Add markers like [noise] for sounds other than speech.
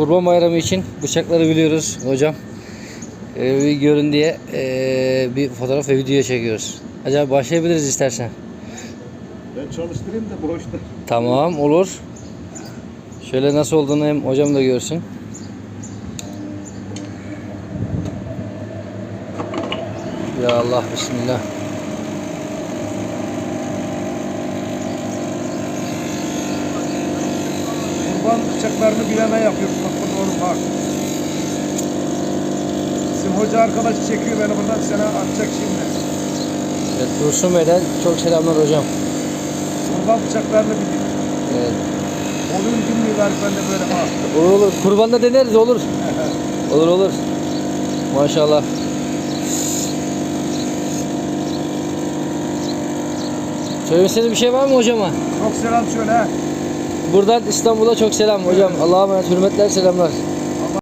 Kurban Bayramı için bıçakları biliyoruz hocam. Ee, bir görün diye ee, bir fotoğraf ve video çekiyoruz. Acaba başlayabiliriz istersen. Ben çalıştırayım da boşta. Tamam olur. Şöyle nasıl olduğunu hem hocam da görsün. Ya Allah bismillah. Kurban bıçaklarını bilene yapıyoruz. Bak bu doğru bak. Bizim hoca arkadaş çekiyor beni buradan sana atacak şimdi. Evet, Dursun Bey'den çok selamlar hocam. Kurban bıçaklarını biliyor. Evet. Onun bilmiyorlar ben de böyle ha. Olur olur. Kurbanda deneriz olur. [laughs] Olur olur. Maşallah. Söylemek istediğin bir şey var mı hocama? Çok selam söyle. Buradan İstanbul'a çok selam hocam. Allah'a emanet hürmetler selamlar.